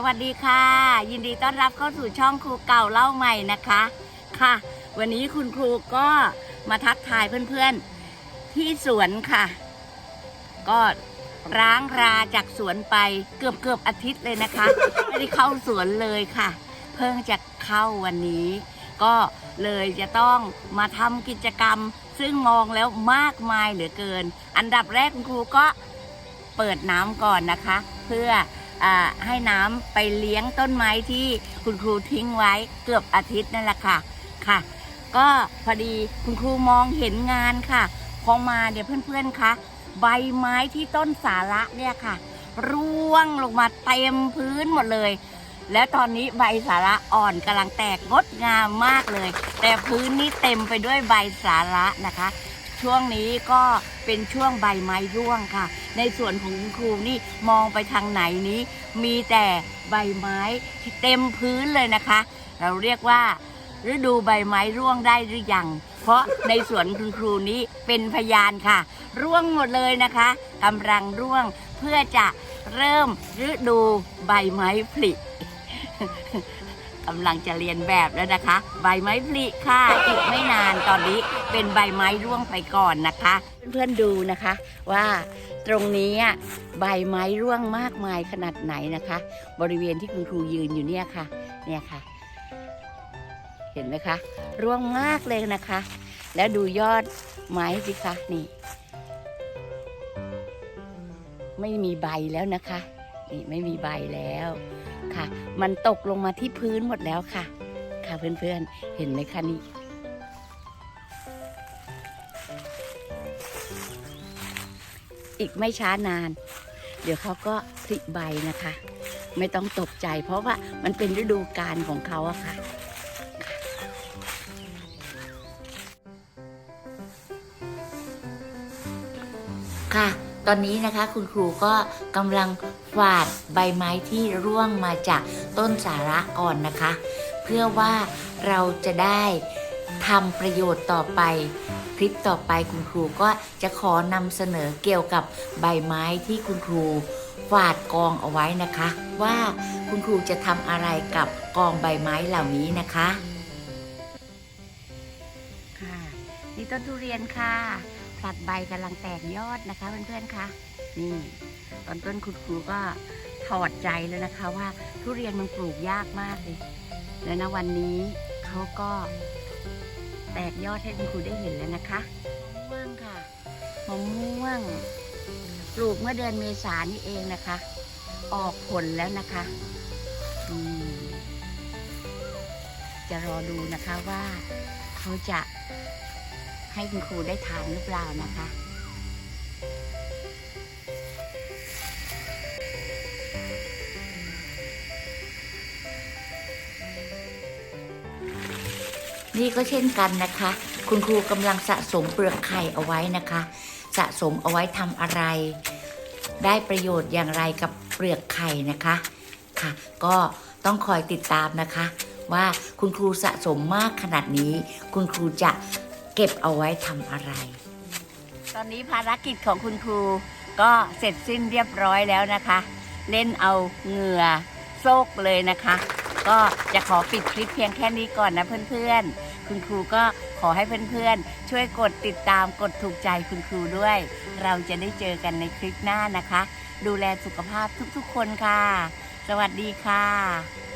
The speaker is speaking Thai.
สวัสดีค่ะ ยินดีต้อนรับเข้าสู่ช่องครูเก่าเล่าใหม่นะคะค่ะ วันนี้คุณครูก็มาทักทายเพื่อนๆที่สวนค่ะ ก็ร้างราจากสวนไปเกือบเกือบอาทิตย์เลยนะคะ ไม่ได้เข้าสวนเลยค่ะ เพิ่งจะเข้าวันนี้ ก็เลยจะต้องมาทำกิจกรรม ซึ่งมองแล้วมากมายเหลือเกิน อันดับแรกคุณครูก็เปิดน้ำก่อนนะคะ เพื่อ ให้น้ำไปเลี้ยงต้นไม้ที่คุณครูทิ้งไว้เกือบอาทิตย์นั่นแหละค่ะค่ะ ก็พอดีคุณครูมองเห็นงานค่ะพอมาเดี๋ยวเพื่อนๆคะใบไม้ที่ต้นสาระเนี่ยค่ะ ร่วงลงมาเต็มพื้นหมดเลย แล้วตอนนี้ใบสาระอ่อนกำลังแตกงดงามมากเลย แต่พื้นนี่เต็มไปด้วยใบสาระนะคะ ช่วงนี้ก็เป็นช่วงใบไม้ร่วงค่ะ ในส่วนของคุณครูนี่มองไปทางไหนนี้ มีแต่ใบไม้ที่เต็มพื้นเลยนะคะ เราเรียกว่าฤดูใบไม้ร่วงได้หรือยัง เพราะในสวนคุณครูนี้เป็นพยานค่ะ ร่วงหมดเลยนะคะกำลังร่วงเพื่อจะเริ่มฤดูใบไม้ผลิ กำลังจะเรียนแบบแล้วนะคะ ใบไม้ผลิค่ะอีกไม่นานตอนนี้เป็นใบไม้ร่วงไปก่อนนะคะ เพื่อนๆดูนะคะ ว่าตรงนี้อะใบไม้ร่วงมากมายขนาดไหนนะคะ บริเวณที่คุณครูยืนอยู่เนี่ยค่ะเนี่ยค่ะ เห็นไหมคะ ร่วงมากเลยนะคะ แล้วดูยอดไม้สิคะนี่ ไม่มีใบแล้วนะคะ นี่ไม่มีใบแล้วค่ะ มันตกลงมาที่พื้นหมดแล้วค่ะ ค่ะเพื่อนๆ เห็นไหมคะนี่อีกไม่ช้านาน เดี๋ยวเขาก็ผลิใบนะคะ ไม่ต้องตกใจ เพราะว่ามันเป็นฤดูกาลของเขาอะค่ะค่ะ ตอนนี้นะคะคุณครูก็กำลังฝาดใบไม้ที่ร่วงมาจากต้นสาระก่อนนะคะ เพื่อว่าเราจะได้ทำประโยชน์ต่อไป คลิปต่อไปคุณครูก็จะขอนำเสนอเกี่ยวกับใบไม้ที่คุณครูฝาดกองเอาไว้นะคะ ว่าคุณครูจะทำอะไรกับกองใบไม้เหล่านี้นะคะ ค่ะนี่ต้นทุเรียนค่ะ ผลัดใบกำลังแตกยอดนะคะเพื่อนๆคะนี่ตอนต้นคุณครูก็ถอดใจแล้วนะคะว่าทุเรียนมันปลูกยากมากเลย แล้วนะวันนี้เขาก็แตกยอดให้คุณครูได้เห็นแล้วนะคะมะม่วงค่ะมะม่วง ปลูกเมื่อเดือนเมษานี่เองนะคะ ออกผลแล้วนะคะอืมจะรอดูนะคะว่าเขาจะ ให้คุณครูได้ทานหรือเปล่านะคะ นี่ก็เช่นกันนะคะ คุณครูกำลังสะสมเปลือกไข่เอาไว้นะคะ สะสมเอาไว้ทำอะไร ได้ประโยชน์อย่างไรกับเปลือกไข่นะคะค่ะ ก็ต้องคอยติดตามนะคะ ว่าคุณครูสะสมมากขนาดนี้ คุณครูจะ เก็บเอาไว้ทำอะไร ตอนนี้ภารกิจของคุณครูก็เสร็จสิ้นเรียบร้อยแล้วนะคะ เล่นเอาเหงื่อโซกเลยนะคะ ก็จะขอปิดคลิปเพียงแค่นี้ก่อนนะเพื่อนๆ คุณครูก็ขอให้เพื่อนๆ ช่วยกดติดตามกดถูกใจคุณครูด้วย เราจะได้เจอกันในคลิปหน้านะคะ ดูแลสุขภาพทุกๆ คนค่ะ สวัสดีค่ะ